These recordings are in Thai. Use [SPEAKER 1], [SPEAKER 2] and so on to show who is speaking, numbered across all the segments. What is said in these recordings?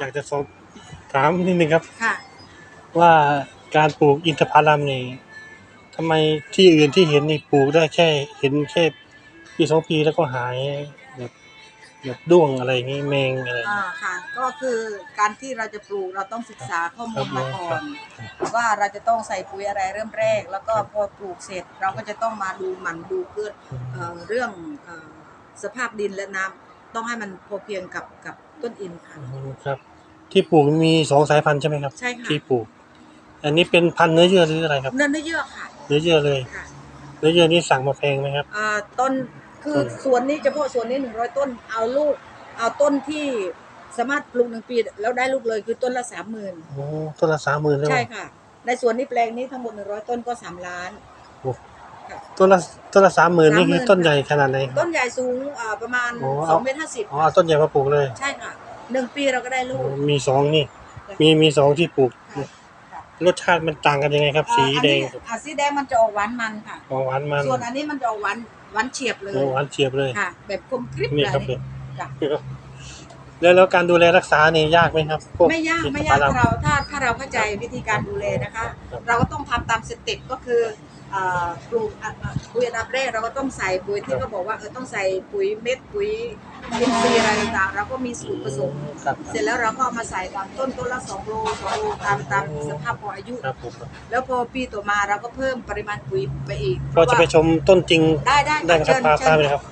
[SPEAKER 1] อยากจะสอบถามนิดนึงครับ
[SPEAKER 2] ค่ะ
[SPEAKER 1] ว่าการปลูกอินทผลัมนี่ทำไมที่อื่นที่เห็นนี่ปลูกได้แค่เห็นแค่ปีสองปีแล้วก็หายแบบแบบด้วงอะไรอย่างงี้แมงอะไรอย่าง
[SPEAKER 2] อ่า
[SPEAKER 1] งี้
[SPEAKER 2] ค่ะ ก็คือการที่เราจะปลูกเราต้องศึกษาข้อมูลมาก่อน
[SPEAKER 1] ครับ
[SPEAKER 2] ว่าเราจะต้องใส่ปุ๋ยอะไรเริ่มแรก แล้วก็พอปลูกเสร็จเราก็จะต้องมาดูหมันดูเพื่อเอ่อเรื่องเอ่อสภาพดินและน้ำต้องให้มันพอเพียงกับกับต้นอินค่ะ
[SPEAKER 1] อืมครับ ที่ปลูกมีสองสายพันธุ์ใช่ไหมครับ
[SPEAKER 2] ใช่ค่ะ
[SPEAKER 1] ที่ปลูก อันนี้เป็นพันธุ์เนื้อเยื่อหรืออะไรครับ
[SPEAKER 2] เนื้อเนื้อเยื่อค่ะ
[SPEAKER 1] เนื้อเยื่อเลย
[SPEAKER 2] ค่ะ
[SPEAKER 1] เนื้อเยื่อนี่สั่งมาแพงไหมครับ
[SPEAKER 2] อ่าต้นคือ
[SPEAKER 1] ต้น
[SPEAKER 2] สวนนี้เฉพาะสวนนี้หนึ่งร้อยต้น เอาลูก เอาต้นที่สามารถปลูกหนึ่งปีแล้วได้ลูกเลยคือต้นละสามหมื่น
[SPEAKER 1] โอ้ต้นละสามหมื่นเลยเหรอ
[SPEAKER 2] ใช่ค่ะ ในสวนนี้แปลงนี้ทั้งหมดหนึ่งร้อยต้นก็สามล้าน
[SPEAKER 1] โอ้
[SPEAKER 2] ค่ะ
[SPEAKER 1] ต้นละต้นละสามหมื่นนี่คือ
[SPEAKER 2] 30,000
[SPEAKER 1] ต้นใหญ่ขนาดไหนครับ
[SPEAKER 2] ต้นใหญ่สูงอ่าประมาณ
[SPEAKER 1] โอ้
[SPEAKER 2] ส
[SPEAKER 1] เอา
[SPEAKER 2] องเมตรห้าสิบ
[SPEAKER 1] อ๋อเอาต้นใหญ่มาปลูกเลย
[SPEAKER 2] ใช่ค่ะ หนึ่งปีเราก็ได้ลูก
[SPEAKER 1] มีสองนี่ มีมีสองที่ปลูก
[SPEAKER 2] ค่ะค่ะ
[SPEAKER 1] รสชาติมันต่างกันยังไงครับ สีแดง
[SPEAKER 2] อ่าอันนี้อ่าสีแดงมันจะออกหวานมันค่ะ
[SPEAKER 1] อ๋อหวานมัน
[SPEAKER 2] ส่วนอันนี้มันจะออกหวานหวานเฉียบเลย
[SPEAKER 1] โอ้หวานเฉียบเลย
[SPEAKER 2] ค่ะ แบบคมกริบ
[SPEAKER 1] นี่
[SPEAKER 2] เลย
[SPEAKER 1] ครับ
[SPEAKER 2] นี่จ้ะ
[SPEAKER 1] แล้วแล้วการดูแลรักษานี่ยากไหมครับพว
[SPEAKER 2] ไม่ยาก
[SPEAKER 1] อินท
[SPEAKER 2] ไม่
[SPEAKER 1] ผ
[SPEAKER 2] ยาก
[SPEAKER 1] ลัม
[SPEAKER 2] เราถ้าถ้าเราเข้าใจวิธีการดูแลนะคะ
[SPEAKER 1] ครับ
[SPEAKER 2] เราก็ต้องทำตามสเต็ปก็คืออ่า ปลูกอะอะปุ๋ยอันดับแรกเราก็ต้องใส่ปุ๋ยที่เขาบอกว่าเออต้องใส่ปุ๋ยเม็ดปุ๋ยอินทรีย์อะไรต่างๆเราก็มีสูตรผสม
[SPEAKER 1] ครับ
[SPEAKER 2] เสร็จแล้วเราก็เอามาใส่ตามต้นต้นละสองโลสองโลตามตามสภาพของอายุ
[SPEAKER 1] ครับผม
[SPEAKER 2] แล้วพอปีต่อมาเราก็เพิ่มปริมาณปุ๋ยไปอีก
[SPEAKER 1] ก็จะไปชมต้นจริง
[SPEAKER 2] ได้ได้
[SPEAKER 1] ได้ครับ
[SPEAKER 2] เชิญ
[SPEAKER 1] พา
[SPEAKER 2] เชิ
[SPEAKER 1] พา
[SPEAKER 2] ญ
[SPEAKER 1] ไปเลยครับ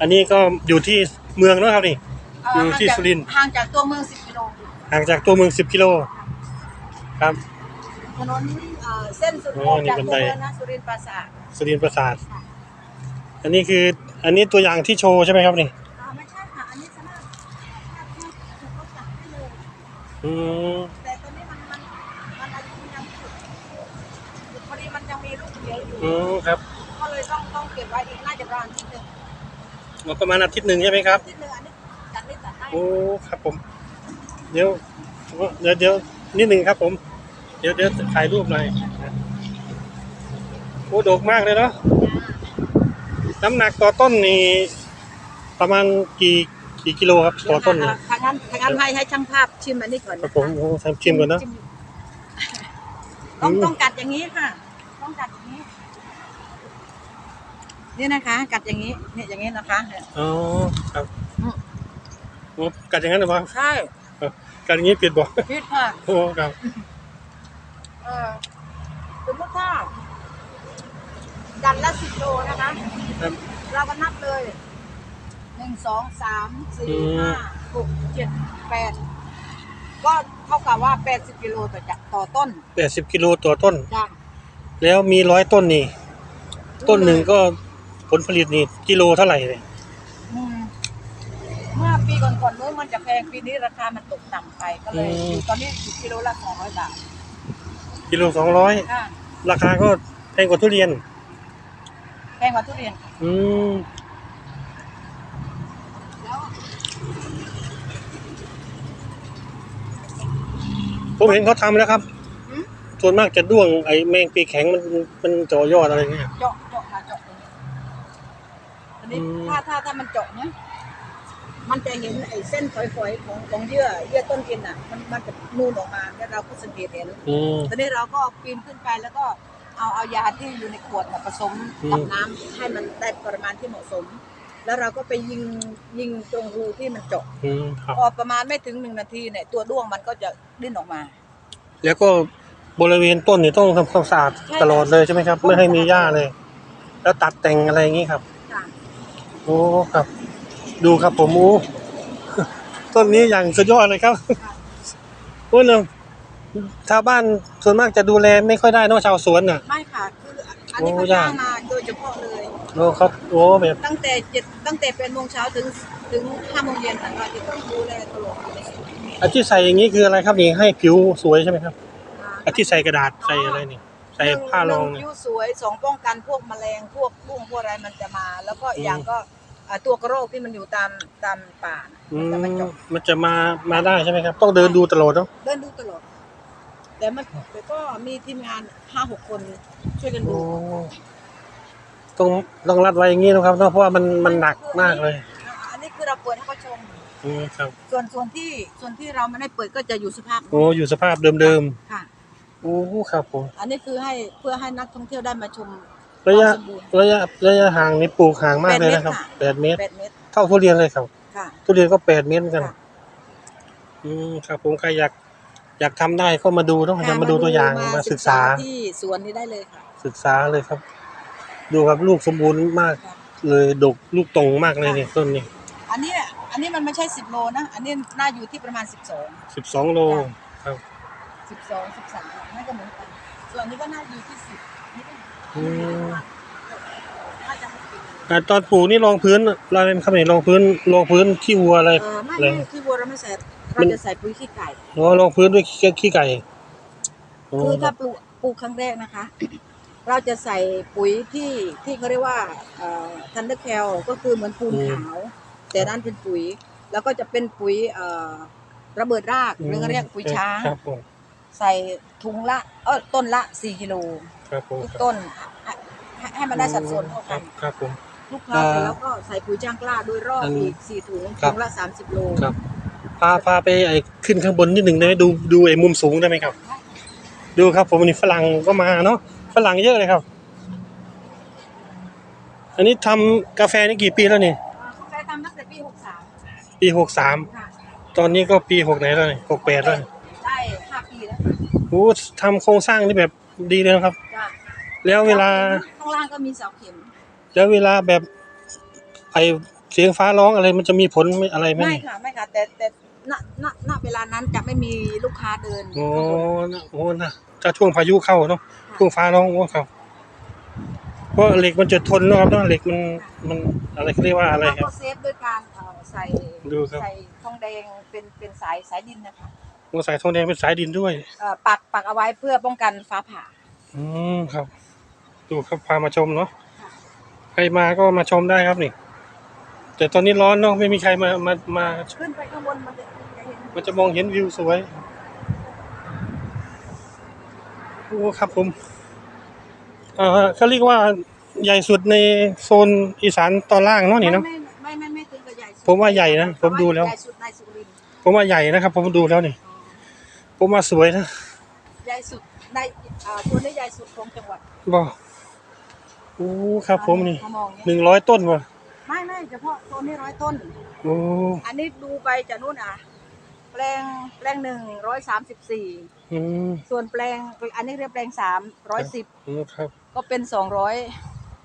[SPEAKER 1] อันนี้ก็อยู่ที่เมืองเนอะครับนี่
[SPEAKER 2] เอ่อ
[SPEAKER 1] อยู่ที่
[SPEAKER 2] ห่างจาก
[SPEAKER 1] สุรินทร์
[SPEAKER 2] ห่างจากตัวเมือง10กิโล
[SPEAKER 1] ห่างจากตัวเมือง 10 กิโล ครับ
[SPEAKER 2] ถนนเอ่อเส้นสุด
[SPEAKER 1] อ๋
[SPEAKER 2] โต่
[SPEAKER 1] องนี่
[SPEAKER 2] จาก
[SPEAKER 1] เป็น
[SPEAKER 2] ตัว
[SPEAKER 1] ไง
[SPEAKER 2] เมืองนะสุรินทร์ปราสาท
[SPEAKER 1] สุรินทร์ประสาทอันนี้คืออันนี้ตัวอย่างที่โชว์ใช่ไหมครับนี่
[SPEAKER 2] อ่าไม่ใช่ค่ะอันนี้สามารถถ้าพูดถูกก็จับได้เลย
[SPEAKER 1] อืม
[SPEAKER 2] แต่ตัวนี้มันมันมันอายุยังไม่ถึงพอดีมันยังมีลูกเดียวอยู่
[SPEAKER 1] อืมครับ
[SPEAKER 2] ก็เลยต้องต้องเก็บไว้อีกน่าจะประมาณอาที่หนึ่ง
[SPEAKER 1] ก็ประมาณอาทิตย์หนึ่งใช่ไหมครับ
[SPEAKER 2] อาที่หนึ่งอันนี้จัดได้จัดได้
[SPEAKER 1] โอ้ครับผม เดี๋ยวเดี๋ยวเดี๋ยวนิดหนึ่งครับผม เดี๋ยวเดี๋ยวถ่ายรูปหน่อยนะโอ้โดกมากเลยเนาะน้ำหนักต่อต้นนี่ประมาณกี่กี่กิโลครับต่อต้นนี่
[SPEAKER 2] อ่าทางนั้นทางนั้นให้ให้ช่างภาพชิมอันนี้ก่อน
[SPEAKER 1] ครั
[SPEAKER 2] นะ
[SPEAKER 1] บผมโอ้ทำชิมก่อนเนาะ
[SPEAKER 2] ต้อง
[SPEAKER 1] อืม
[SPEAKER 2] ต้องกัดอย่างนี้ค่ะ ต้องกัดอย่างนี้ นี่นะคะ กัดอย่างนี้เนี่ยอย่างนี้นะคะเนี่ย
[SPEAKER 1] อ๋อครับ
[SPEAKER 2] อืม
[SPEAKER 1] โอ้กัดอย่างนั้นเหรอวะ
[SPEAKER 2] ใช่
[SPEAKER 1] กัดอย่างนี้เปลี่ยนบ่
[SPEAKER 2] พิษค่ะ
[SPEAKER 1] โอ้ครับ
[SPEAKER 2] เออสมมติถ้าดันละสิบโลนะคะ
[SPEAKER 1] ครับ
[SPEAKER 2] เราก็นับเลยหนึ่งสองสามสี่
[SPEAKER 1] อืม
[SPEAKER 2] ห้าหกเจ็ดแปดก็เท่ากับว่าแปดสิบกิโลต่อจะต่อต้น
[SPEAKER 1] แปดสิบกิโลต่อต้น
[SPEAKER 2] จ้ะ
[SPEAKER 1] แล้วมีร้อยต้นนี่ ต้นหนึ่งก็ผลผลิตนี่กิโลเท่าไหร่เลย
[SPEAKER 2] อืมเมื่อปีก่อนๆนู้นมันจะแพงปีนี้ราคามันตกต่ำไปก็เลยอยู่ตอนนี้อยู่กิโลละสองร้อยบาท
[SPEAKER 1] กิโลสองร้อย
[SPEAKER 2] ค่ะ
[SPEAKER 1] ราคาก็แพงกว่าทุเรียน
[SPEAKER 2] แพงกว่าทุเรียน
[SPEAKER 1] อืม
[SPEAKER 2] แล้ว
[SPEAKER 1] ผมเห็นเขาทำแล้วครับ
[SPEAKER 2] หืม
[SPEAKER 1] ส่วนมากจะด้วงไอ้แมงปีกแข็งมันมันจ่อยอดอะไรเงี้ย
[SPEAKER 2] เจาะเจาะมาเจาะตรงนี้อันนี้
[SPEAKER 1] อืม
[SPEAKER 2] ถ้าถ้าถ้ามันเจาะเนี่ย มันจะเห็นไอ้เส้นฝอยๆของของเยื่อเยื่อต้นกินอะ มันมันจะนูนออกมาแล้วเราก็สังเกตเห็น
[SPEAKER 1] อืม
[SPEAKER 2] ตอนนี้เราก็ปีนขึ้นไปแล้วก็เอาเอายาที่อยู่ในขวดน่ะผสม
[SPEAKER 1] อืม
[SPEAKER 2] กับน้ำให้มันได้ปริมาณที่เหมาะสม แล้วเราก็ไปยิงยิงตรงรูที่มันเจาะ
[SPEAKER 1] อืมครับ
[SPEAKER 2] พอประมาณไม่ถึงหนึ่งนาทีเนี่ยตัวด้วงมันก็จะดิ้นออกมา
[SPEAKER 1] แล้วก็บริเวณต้นนี่ต้องทำความสะอาด
[SPEAKER 2] ใช่
[SPEAKER 1] ตลอดเลยใช่ไหมครับ
[SPEAKER 2] ต้อง
[SPEAKER 1] ไม่ให้มีหญ้าเลย แล้วตัดแต่งอะไรอย่างงี้ครับ
[SPEAKER 2] ค่ะ
[SPEAKER 1] โอ้ครับ ดูครับผมโอ้ต้นนี้อย่างสุดยอดเลยครับโอ้เนอะชาวบ้านส่วนมากจะดูแลไม่ค่อยได้เนอะชาวสวนน่ะ
[SPEAKER 2] ไม่ค่ะ คืออันนี้
[SPEAKER 1] โอ้
[SPEAKER 2] เขา
[SPEAKER 1] ยา
[SPEAKER 2] จ้ากงมาโดยเฉพาะเลย
[SPEAKER 1] โอ้ครับโอ้แบบ
[SPEAKER 2] ตั้งแต่เจ็ดตั้งแต่เป็นโมงเช้าถึงถึงห้าโมงเย็นน่ะเราจะต้องดูแลตลอดเลย
[SPEAKER 1] อันที่ใส่อย่างนี้คืออะไรครับนี่ให้ผิวสวยใช่ไหมครับอันที่ใส่กระดาษใส่อะไรนี่ใส่ผ้ารอง
[SPEAKER 2] หนึ่
[SPEAKER 1] เนี่ย
[SPEAKER 2] ผิวสวยสองป้องกันพวกแมลงพวกบุ้งพวกอะไรมันจะมา แล้วก็อีกอย่างก็ อ่าตัวกระโรคที่มันอยู่ตามตามป่าน่ะ
[SPEAKER 1] อื
[SPEAKER 2] มันจะมาเจาะ
[SPEAKER 1] มมันจะมามาได้ใช่ไหมครับ ต้องเดินดูตลอดเนาะ
[SPEAKER 2] เดินดูตลอด แต่มันแต่ก็มีทีมงานห้าหกคนช่วยกันดู
[SPEAKER 1] โอ้ต้องต้องรัดไว้อย่างนี้นะครับเนอะเพราะว่ามันมันหนักมากเลย
[SPEAKER 2] อ่าอันนี้คือเราเปิดให้เขาชม
[SPEAKER 1] อืมครับ
[SPEAKER 2] ส่วนส่วนที่ส่วนที่เราไม่ได้เปิดก็จะอยู่สภาพ
[SPEAKER 1] โอ้อยู่สภาพเดิม
[SPEAKER 2] ค่ะ
[SPEAKER 1] ๆโอ้ครับผม
[SPEAKER 2] อันนี้คือให้เพื่อให้นักท่องเที่ยวได้มาชม
[SPEAKER 1] ระยะ
[SPEAKER 2] ความสมบูรณ์
[SPEAKER 1] ระยะระยะห่างนี่ปลูกห่างมากเลยนะครับแปดเมตร
[SPEAKER 2] แปดเมตร
[SPEAKER 1] เท่าทุเรียนเลยครับ
[SPEAKER 2] ค่ะ
[SPEAKER 1] ทุเรียนก็แปดเมตรเหมือนกัน
[SPEAKER 2] ค่ะ
[SPEAKER 1] อืมครับ ผมใครอยากอยากทำได้ก็มาดูต้องจะมาดูตัวอย่างมาศึกษา
[SPEAKER 2] ที่สวนนี้ได้เลยค่ะ
[SPEAKER 1] ศึกษาเลยครับ ดูครับลูกสมบูรณ์มาก
[SPEAKER 2] ค่ะ
[SPEAKER 1] เลยดกลูกตรงมากเลยเนี่ยต้นนี้
[SPEAKER 2] อันนี้อันนี้มันไม่ใช่สิบโลนะ อันนี้น่าอยู่ที่ประมาณสิบสอง
[SPEAKER 1] สิบสองโลครับ
[SPEAKER 2] สิบสองสิบสามนั่นก็เหมือนกันส่วนนี้ก็น่าอยู่ที่สิบ
[SPEAKER 1] แต่ตอนปลูกนี่รองพื้นเราเป็นคำไหนรองพื้นรองพื้นขี้วัวอะไร
[SPEAKER 2] เออไม่
[SPEAKER 1] อะไร
[SPEAKER 2] ไม่คือวัวเราไม่ใส่เราจะใส่ปุ๋ยขี้ไก่
[SPEAKER 1] หรือว่ารองพื้นด้วยขี้ขี้ไก่โอ้
[SPEAKER 2] คือ
[SPEAKER 1] ครั
[SPEAKER 2] ถ้า
[SPEAKER 1] บ
[SPEAKER 2] ปลูกปลูกครั้งแรกนะคะ เราจะใส่ปุ๋ยที่ที่เขาเรียกว่าทันเดอร์แคลก็คือเหมือนปูนขาว แต่นั่นเป็นปุ๋ย แล้วก็จะเป็นปุ๋ยเอ่อระเบิดรากหรือเขาเรียกปุ๋ยช้าง
[SPEAKER 1] ครับผม
[SPEAKER 2] ใส่ถุงละเออต้นละสี่กิโล
[SPEAKER 1] ครับผม
[SPEAKER 2] ทุก
[SPEAKER 1] ครับ
[SPEAKER 2] ต้นให้ให้ให้มันได้สัดส่วนเท่า
[SPEAKER 1] ครั
[SPEAKER 2] กับน
[SPEAKER 1] ครับผม
[SPEAKER 2] ลูกค้าเสร็จแล้วก็ใส่ปุ๋ยจ้างกล้าด้วยรอบ
[SPEAKER 1] อันนี้
[SPEAKER 2] อีกสี่ถุง
[SPEAKER 1] ครับ
[SPEAKER 2] ถุงละสามสิบโล
[SPEAKER 1] ครับพาพาไปไอ้ขึ้นข้างบนนิดหนึ่งได้ไหมดูดูไอ้มุมสูงได้ไหมครับ ดูครับผมวันนี้ฝรั่งก็มาเนาะฝรั่งเยอะเลยครับ อันนี้ทำกาแฟนี่กี่ปีแล้วนี่
[SPEAKER 2] กาแฟทำตั้งแต่ปีหกสาม
[SPEAKER 1] ปีหกสาม
[SPEAKER 2] ค่ะ
[SPEAKER 1] ตอนนี้ก็ปีหกไหนแล้วนี่หกแปดแล้วนี่
[SPEAKER 2] ได้ห้าปีแล้ว
[SPEAKER 1] โอ้ทำโครงสร้างนี่แบบดีเลยนะครับ
[SPEAKER 2] จ้ะ
[SPEAKER 1] แล้วเวลา
[SPEAKER 2] ข้างล่างก็มีเสาเข็ม
[SPEAKER 1] แล้วเวลาแบบไอเสียงฟ้าร้องอะไรมันจะมีผลไหมอะไรไหม
[SPEAKER 2] ไม่
[SPEAKER 1] นี่
[SPEAKER 2] ค่ะไม่ค่ะ แต่แต่ณณณเวลานั้นจะไม่มีลูกค้าเดิน
[SPEAKER 1] โอ้นะโอ้นะถ้าช่วงพายุเข้าเนาะช่วงฟ้าร้องโอ้ครับเพราะเหล็กมันจะทนเนอะครับเนาะเหล็กมันมันอะไรเขาเรียกว่าอะไร
[SPEAKER 2] แล้ว
[SPEAKER 1] ครับ
[SPEAKER 2] ก็เซฟด้วยการเอ่อใส่
[SPEAKER 1] ดูครับ
[SPEAKER 2] ใส่ทองแดงเป็นเป็นสายสายดินนะคะ
[SPEAKER 1] โอ้สายทองแดงเป็นสายดินด้วย
[SPEAKER 2] เอ่อปักปักเอาไว้เพื่อป้องกันฟ้าผ่า
[SPEAKER 1] อืมครับ ดูครับพามาชมเนาะ
[SPEAKER 2] ค่ะ
[SPEAKER 1] ใครมาก็มาชมได้ครับนี่ แต่ตอนนี้ร้อนเนาะไม่มีใครมามามา
[SPEAKER 2] ขึ้นไปข้างบนมันจะจะเห็น
[SPEAKER 1] มันจะมองเห็นวิวสวย โอ้ครับผมอ่าเขาเรียกว่าใหญ่สุดในโซนอีสานตอนล่างเนาะนี่เนาะ
[SPEAKER 2] ไม่ไม่ไม่ไม่ถึงกับใหญ่สุด
[SPEAKER 1] ผมว่าใหญ่นะผมดูแล้ว
[SPEAKER 2] ใหญ่สุดในสุรินทร์
[SPEAKER 1] ผมว่าใหญ่นะครับ ผมดูแล้วนี่ ผมว่าสวยนะ
[SPEAKER 2] ใหญ่สุดในอ่าตัวนี้ใหญ่สุดของจังหวัด
[SPEAKER 1] บอกโอ้ครับผมนี่
[SPEAKER 2] ถ้ามอง
[SPEAKER 1] ห
[SPEAKER 2] เนี่ย
[SPEAKER 1] นึ่งร้อยต้นว่ะ
[SPEAKER 2] ไม่ไม่เฉพาะตัวนี้ร้อยต้น
[SPEAKER 1] โอ้
[SPEAKER 2] อันนี้ดูไปจากนู่นอะ แปลงแปลงหนึ่งร้อยสามสิบสี่
[SPEAKER 1] อืม
[SPEAKER 2] ส่วนแปลงอันนี้เรียกแปลงสามร้อยสิบ
[SPEAKER 1] อืมครับ
[SPEAKER 2] ก็เป็นสองร้อย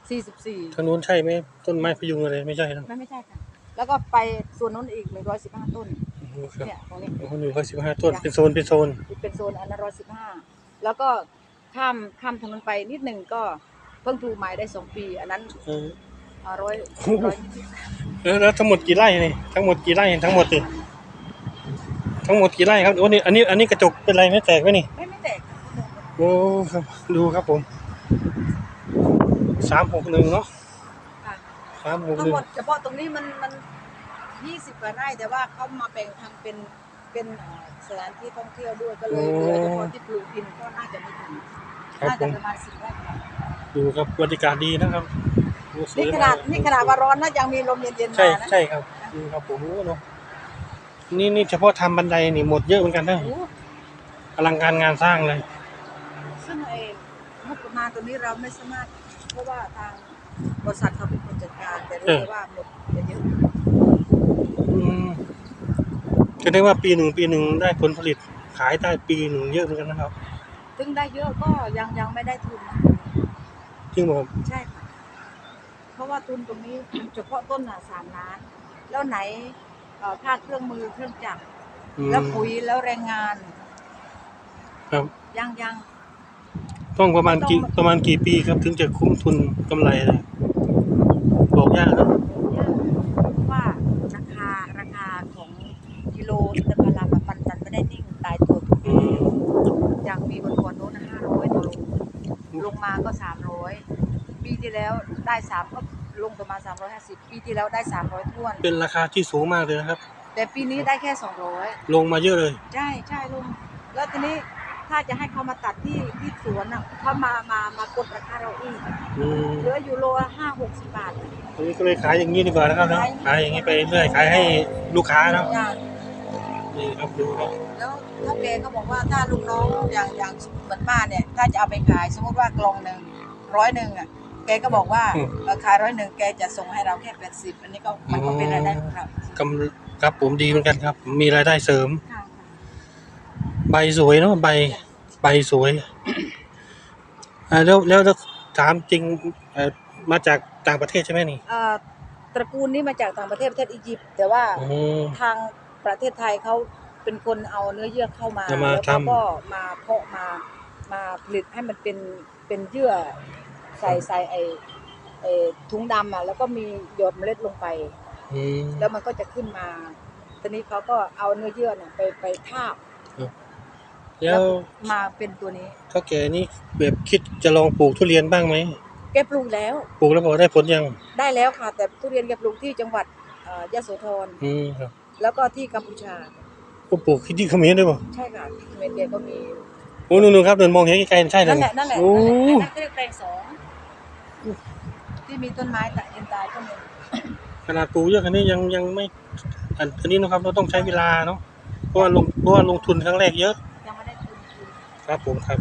[SPEAKER 2] สี่สิบสี่
[SPEAKER 1] ทางนู้นใช่ไหมต้นไม้พยุงอะไรไม่ใช่นะ
[SPEAKER 2] ไม่ไม่ใช่ค่ะ แล้วก็ไปส่วนนู้นอีกหนึ่งร้อยสิบห้าต้น
[SPEAKER 1] โอ้ ครับ
[SPEAKER 2] เนี่ยตรงนี้
[SPEAKER 1] โอ้หนึ่งร้อยสิบห้าต้นเป็นโซนเป็นโซน
[SPEAKER 2] เป็นโซนอันนั้นร้อยสิบห้าแล้วก็ข้ามข้ามถนนไปนิดหนึ่งก็เพิ่งปลูกใหม่ได้สองปี อันนั้น
[SPEAKER 1] เออ
[SPEAKER 2] ร้อยร้อย
[SPEAKER 1] แล้วแล้วทั้งหมดกี่ไร่นี่ทั้งหมดกี่ไร่ทั้งหมดนี่ทั้งหมดกี่ไร่ครับโอ้นี่อันนี้อันนี้กระจกเป็นไรไม่แตกไหมนี่
[SPEAKER 2] ไม่ไม่แตก
[SPEAKER 1] โอ้ครับดูครับผมสามหกหนึ่งเนาะ
[SPEAKER 2] ค่ะ
[SPEAKER 1] สามหก
[SPEAKER 2] ทั้
[SPEAKER 1] ห
[SPEAKER 2] ง
[SPEAKER 1] นึ่ง
[SPEAKER 2] หมดเฉพาะตรงนี้มันมัน ยี่สิบกว่าไร่แต่ว่าเขามาแบ่งทำเป็นเป็นเอ่อสถานที่ท่องเที่ยวด้วยก็เลยเหลือเฉพาะที่ปลูกกินก็น่าจะไม่ถึง
[SPEAKER 1] ครับ
[SPEAKER 2] น่า
[SPEAKER 1] ผ
[SPEAKER 2] จะ
[SPEAKER 1] ม
[SPEAKER 2] ประมาณสิบไร่ค่ะ
[SPEAKER 1] ดูครับบรรยากาศดีนะครับโอ้สวย
[SPEAKER 2] นี่ข
[SPEAKER 1] ม
[SPEAKER 2] นาด
[SPEAKER 1] ก
[SPEAKER 2] นี่ขนาดว่าร้อนนะยังมีลมเย็นๆ
[SPEAKER 1] ใช่
[SPEAKER 2] มานะ
[SPEAKER 1] ใช่ครับดูครับผมโอ้เนาะนี่นี่เฉพาะทำบันไดนี่หมดเยอะเหมือนกันนะ
[SPEAKER 2] โอ้
[SPEAKER 1] อลังการงานสร้างเลย
[SPEAKER 2] ซึ่งเองงบประมาณตัวนี้เราไม่สามารถ เพราะว่าทางบริษัทเขาเป็นคนจัดการ แต่รู้
[SPEAKER 1] เออ
[SPEAKER 2] เลยว่าหมดไปเยอะ
[SPEAKER 1] อืม จะได้ว่าปีหนึ่งปีหนึ่งได้ผลผลิตขายได้ปีหนึ่งเยอะเหมือนกันนะครับ
[SPEAKER 2] ถึงได้เยอะก็ยังยังไม่ได้ทุนนะ
[SPEAKER 1] จริงบอก
[SPEAKER 2] ใช่ค่ะเพราะว่าทุนตรงนี้เฉพาะต้นอะสามล้าน แล้วไหนเอ่อค่าเครื่องมือเครื่องจักร
[SPEAKER 1] อืม
[SPEAKER 2] แล้วปุ๋ยแล้วแรงงาน
[SPEAKER 1] ครับ
[SPEAKER 2] ยังยัง
[SPEAKER 1] ต้องประมาณกี่
[SPEAKER 2] ต้อง
[SPEAKER 1] ประมาณกี่ปีครับ ถึงจะคุ้มทุนกำไรเลยบอกยากนะ
[SPEAKER 2] ยากเพราะว่าราคาราคาของกิโลอินทผลัมอะมันมันไม่ได้นิ่งตายตัวทุก
[SPEAKER 1] อืม
[SPEAKER 2] อย่างมีบนก่อนโน้นห้าร้อยต่อโลลง มาก็สามร้อยปีที่แล้วได้สามก็ลงประมาณสามร้อยห้าสิบปีที่แล้วได้สามร้อยท้วน
[SPEAKER 1] เป็นราคาที่สูงมากเลยนะครับ
[SPEAKER 2] แต่ปีนี้ได้แค่สองร้อย
[SPEAKER 1] ลงมาเยอะเลย
[SPEAKER 2] ใช่ใช่ลุงแล้วทีนี้ถ้าจะให้เขามาตัดที่ที่สวนอะเขามามามากดราคาเราอีก
[SPEAKER 1] อืม
[SPEAKER 2] เหลืออยู่โลละห้าหกสิบบาท
[SPEAKER 1] อันนี้ก็เลยขายอย่างนี้ดีกว่านะครับเนาะขายอย่างนี้ไปเรื่อยขายให้ลูกค้าเนาะ
[SPEAKER 2] จ้ะ
[SPEAKER 1] นี่ครับดูครับ
[SPEAKER 2] แล้วถ้าแกก็บอกว่าถ้าลูกน้องอย่างอย่างเหมือนป้าเนี่ย ถ้าจะเอาไปขายสมมติว่ากล่องหนึ่งร้อยหนึ่งอะแกก็บอกว่าเอ่อขายร้อยหนึ่งแกจะส่งให้เราแค่แปดสิบอันนี้ก็มันก็เป็นรายได้ของเรา
[SPEAKER 1] กำครับผมดีเหมือนกันครับ มีรายได้เสริม
[SPEAKER 2] ค่ะ
[SPEAKER 1] ใบสวยเนาะใบ ใบสวยอ่าแล้วแล้วแล้วถามจริงเอ่อมาจากต่างประเทศใช่ไหมนี่
[SPEAKER 2] เอ่อตระกูลนี้มาจากต่างประเทศประเทศอียิปต์แต่ว่า
[SPEAKER 1] โอ้
[SPEAKER 2] ทาง ประเทศไทยเขาเป็นคนเอาเนื้อเยื่อเข้ามา
[SPEAKER 1] เอามา
[SPEAKER 2] แล้วเขา
[SPEAKER 1] ทำ
[SPEAKER 2] ก็มาเพาะมามาผลิตให้มันเป็นเป็นเยื่อใส่ใส่ไอไอถุงดำอะแล้วก็มีหยดเมล็ดลงไป
[SPEAKER 1] อืม
[SPEAKER 2] แล้วมันก็จะขึ้นมาตอนนี้เขาก็เอาเนื้อเยื่อเนี่ยไปไปทาบ
[SPEAKER 1] แล้ว
[SPEAKER 2] มาเป็นตัวนี้
[SPEAKER 1] เท่าแก่นี่แบบคิดจะลองปลูกทุเรียนบ้างไหม
[SPEAKER 2] แกปลูกแล้ว
[SPEAKER 1] ปลูกแล้วบอกได้ผลยัง
[SPEAKER 2] ได้แล้วค่ะ แต่ทุเรียนแกปลูกที่จังหวัดเอ่อยโสธร
[SPEAKER 1] อืมครับ
[SPEAKER 2] แล้วก็ที่กัมพูชา
[SPEAKER 1] ก็ปลูกที่เขมรด้วยป่ะ
[SPEAKER 2] ใช่ค่ะที่เขมรแกก็มี
[SPEAKER 1] โอ้นู่นๆครับเดินมองเห็นไกลๆใช่เลย
[SPEAKER 2] นั่นแหละนั่นแหละ
[SPEAKER 1] โอ้
[SPEAKER 2] นั่นแหละนั่นเรียกแปลงสองที่มีต้นไม้ตะเอ็นตายต้นหนึ่ง
[SPEAKER 1] ขนาดปลูกเยอะขนาดนี้ยังยังไม่อันอันนี้นะครับเราต้องใช้เวลาเนาะเพราะว่าลงเพราะว่าลงทุนครั้งแรกเยอะ
[SPEAKER 2] ยังไม่ได้คืนทุน
[SPEAKER 1] ครับผมครับ